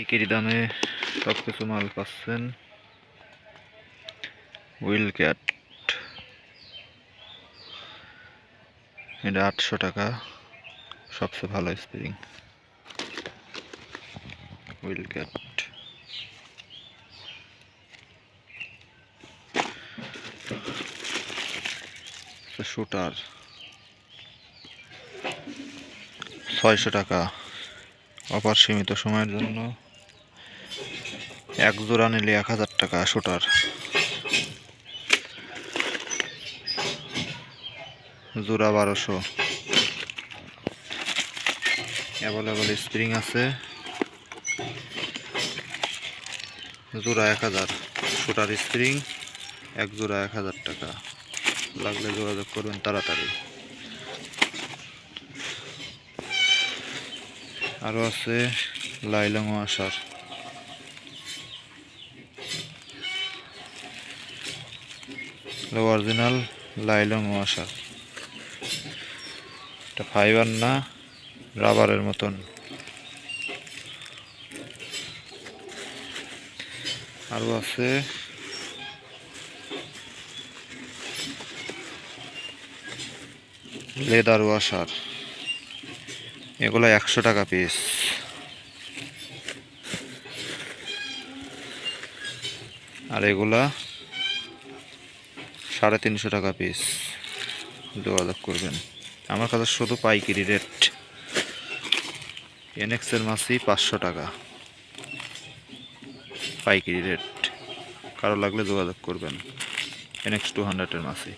পাইকারি দামে সব কিছু মাল পাচ্ছেন। হুইল ক্যাট এটা আটশো টাকা। সবচেয়ে ভালো স্প্রিং হুইল ক্যাট শুটার ছয়শো টাকা। অপার সীমিত সময়ের জন্য। এক জোড়া নিলে এক হাজার টাকা শুটার জোড়া বারোশো। অ্যাভেলেবল স্প্রিং আছে। জোড়া এক হাজার। শুটার স্প্রিং এক জোড়া এক হাজার টাকা। লাগলে যোগাযোগ করবেন তাড়াতাড়ি। আরও আছে লাইলং আসার। অরিজিনাল লাইলং ওয়াশার এটা ফাইবার না, রাবারের মতন। আরও আছে। লেদার ওয়াশার এগুলো একশো টাকা পিস। আর এগুলা সাড়ে তিনশো টাকা পিস যোগাযোগ করবেন। আমার কাছে শুধু পাইকারি রেট এনএক্সের মাছই পাঁচশো টাকা। পাইকারি রেট কারও লাগলে যোগাযোগ করবেন। এনএক্স টু হান্ড্রেডের মাছই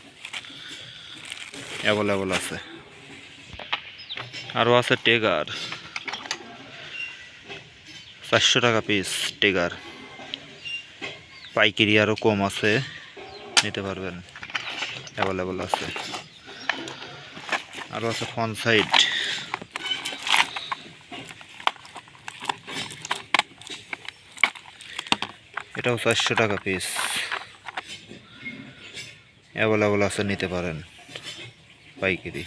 অ্যাভেলেবল আছে। আরও আছে টেগার চারশো টাকা পিস টেগার পাইকারি আরও কম আছে। নিতে পারবেন। অ্যাভেলেবল আছে। আরও আছে ফন সাইড। এটাও চারশো টাকা পিস অ্যাভেলেবল আছে, নিতে পারেন। পাইকারি।